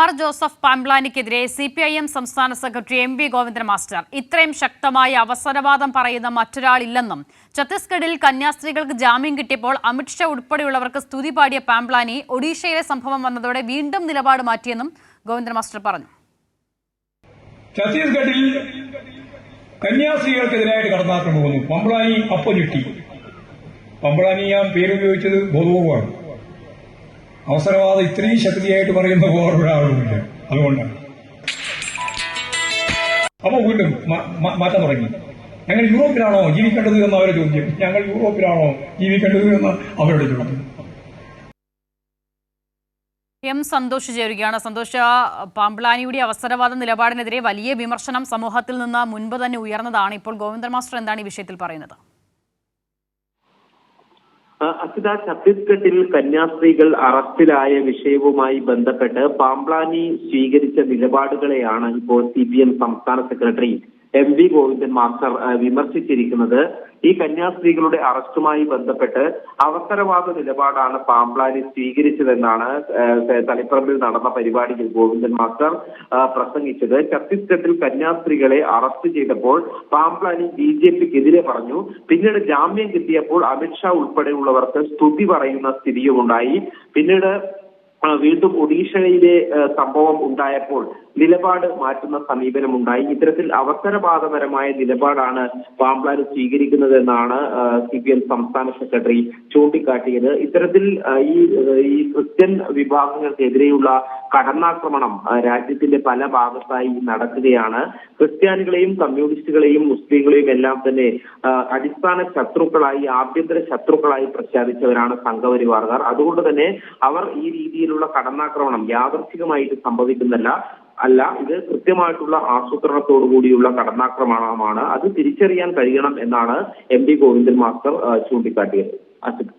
R Joseph പാംബ്ലാനിക്കെതിരെ C P I M സംസ്ഥാന secretary M V Govindan master. ഇത്രയും ശക്തമായ അവസരവാദം പറയുന്ന മറ്റൊരാളില്ലെന്നും ഛത്തീസ്ഗഡിൽ കന്യാസ്ത്രീകൾക്ക് ജാമ്യം കിട്ടിയപ്പോൾ അമിത്ഷാ ഉൾപ്പെടെയുള്ളവർക്ക് സ്തുതി പാടിയ പാംബ്ലാനി ഒഡീഷയിലെ സംഭവം വന്നതോടെ വീണ്ടും നിലപാട് മാറ്റിയെന്നും ഗോവിന്ദൻ മാസ്റ്റർ പറഞ്ഞു. ഛത്തീസ്ഗഡിൽ കന്യാസ്ത്രീകൾക്കെതിരായിട്ട് കടന്നാക്രമണം പേരുപയോഗിച്ചത് ബോധപൂർവമാണ്. അവസരവാദം ഇത്രയും ശക്തിയായിട്ട് പറയുന്ന വേറൊരാളുമില്ല അതുകൊണ്ടാണ് അപ്പൊ വീണ്ടും മാറ്റാൻ തുടങ്ങി. ഞങ്ങൾ യൂറോപ്പിലാണോ ജീവിക്കേണ്ടത് എന്ന അവരുടെ ചോദ്യം ഞങ്ങൾ യൂറോപ്പിലാണോ ജീവിക്കേണ്ടത് എന്ന് അവരുടെ ചോദ്യം എം സന്തോഷ് ചേരുകയാണ്. സന്തോഷ് പാമ്പ്ലാനിയുടെ അവസരവാദ നിലപാടിനെതിരെ വലിയ വിമർശനം സമൂഹത്തിൽ നിന്ന് മുൻപ് തന്നെ ഉയർന്നതാണ് ഇപ്പോൾ ഗോവിന്ദൻ മാസ്റ്റർ എന്താണ് ഈ വിഷയത്തിൽ പറയുന്നത്? അസിത ഛത്തീസ്ഗഡിൽ കന്യാസ്ത്രീകൾ അറസ്റ്റിലായ വിഷയവുമായി ബന്ധപ്പെട്ട് പാംപ്ലാനി സ്വീകരിച്ച നിലപാടുകളെയാണ് ഇപ്പോൾ സി പി എം സംസ്ഥാന secretary M V Govindan master വിമർശിച്ചിരിക്കുന്നത് ഈ കന്യാസ്ത്രീകളുടെ അറസ്റ്റുമായി ബന്ധപ്പെട്ട് അവസരവാദ നിലപാടാണ് പാംപ്ലാനി സ്വീകരിച്ചതെന്നാണ് തളിപ്പറമ്പിൽ നടന്ന പരിപാടിയിൽ ഗോവിന്ദൻ മാസ്റ്റർ പ്രസംഗിച്ചത്. ഛത്തീസ്ഗഡിൽ കന്യാസ്ത്രീകളെ അറസ്റ്റ് ചെയ്തപ്പോൾ പാംപ്ലാനി ബി ജെ പിക്കെതിരെ പറഞ്ഞു. പിന്നീട് ജാമ്യം കിട്ടിയപ്പോൾ അമിത്ഷാ ഉൾപ്പെടെയുള്ളവർക്ക് സ്തുതി പറയുന്ന സ്ഥിതിയുമുണ്ടായി. പിന്നീട് വീണ്ടും ഒഡീഷയിലെ സംഭവം ഉണ്ടായപ്പോൾ നിലപാട് മാറ്റുന്ന സമീപനമുണ്ടായി. ഇത്തരത്തിൽ അവസരവാദപരമായ നിലപാടാണ് പാമ്പ്ലാന് സ്വീകരിക്കുന്നത് എന്നാണ് സി പി എം സംസ്ഥാന സെക്രട്ടറി ചൂണ്ടിക്കാട്ടിയത്. ഇത്തരത്തിൽ ഈ ഈ ക്രിസ്ത്യൻ വിഭാഗങ്ങൾക്കെതിരെയുള്ള കടന്നാക്രമണം രാജ്യത്തിന്റെ പല ഭാഗത്തായി നടക്കുകയാണ്. ക്രിസ്ത്യാനികളെയും കമ്മ്യൂണിസ്റ്റുകളെയും മുസ്ലിങ്ങളെയും എല്ലാം തന്നെ അടിസ്ഥാന ശത്രുക്കളായി ആഭ്യന്തര ശത്രുക്കളായി പ്രഖ്യാപിച്ചവരാണ് സംഘപരിവാറുകാർ അതുകൊണ്ട് തന്നെ അവർ ഈ രീതിയിലുള്ള കടന്നാക്രമണം യാദർച്ഛികമായിട്ട് സംഭവിക്കുന്നല്ല അല്ല ഇത് കൃത്യമായിട്ടുള്ള ആസൂത്രണത്തോടു കൂടിയുള്ള കടന്നാക്രമണമാണ്. അത് തിരിച്ചറിയാൻ കഴിയണം എന്നാണ് എം പി ഗോവിന്ദൻ മാസ്റ്റർ ചൂണ്ടിക്കാട്ടിയത്. അസിത്